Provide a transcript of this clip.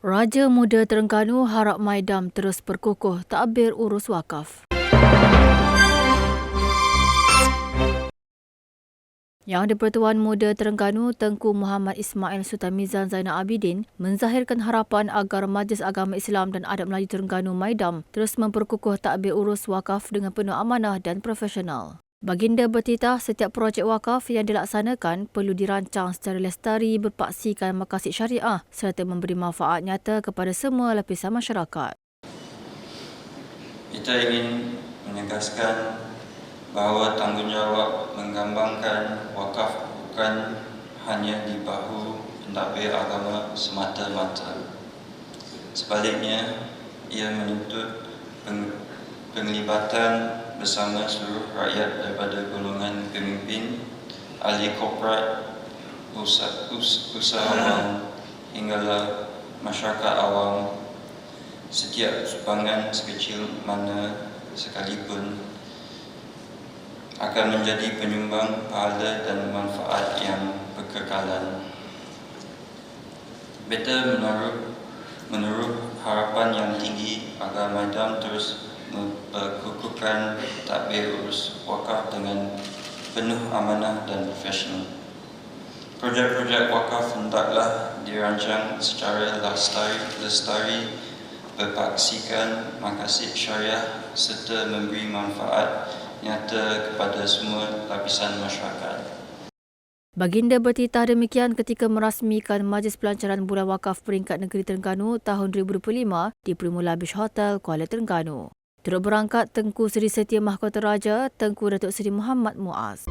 Raja Muda Terengganu harap Maidam terus berkukuh takbir urus wakaf. Yang di-Pertuan Muda Terengganu Tengku Muhammad Ismail Sutamizan Zainal Abidin menzahirkan harapan agar Majlis Agama Islam dan Adat Melayu Terengganu Maidam terus memperkukuh takbir urus wakaf dengan penuh amanah dan profesional. Baginda bertitah setiap projek wakaf yang dilaksanakan perlu dirancang secara lestari berpaksikan makasid syariah serta memberi manfaat nyata kepada semua lapisan masyarakat. Kita ingin menegaskan bahawa tanggungjawab mengembangkan wakaf bukan hanya di bahu pentadbir agama semata-mata. Sebaliknya, ia menuntut penglibatan bersama seluruh rakyat daripada golongan pemimpin, ahli korporat, usahawan hinggalah masyarakat awam setiap sumbangan sekecil mana sekalipun akan menjadi penyumbang pahala dan manfaat yang berkekalan. Beta menurut, menurut harapan yang tinggi agar Maidam terus berkukuhkan takbir urus wakaf dengan penuh amanah dan profesional. Projek-projek wakaf hendaklah dirancang secara lestari, lestari berpaksikan makasid syariah serta memberi manfaat nyata kepada semua lapisan masyarakat. Baginda bertitah demikian ketika merasmikan Majlis Pelancaran Bulan Wakaf Peringkat Negeri Terengganu tahun 2025 di Primula Beach Hotel, Kuala Terengganu. Turut berangkat Tengku Seri Setia Mahkota Raja, Tengku Datuk Seri Muhammad Muaz.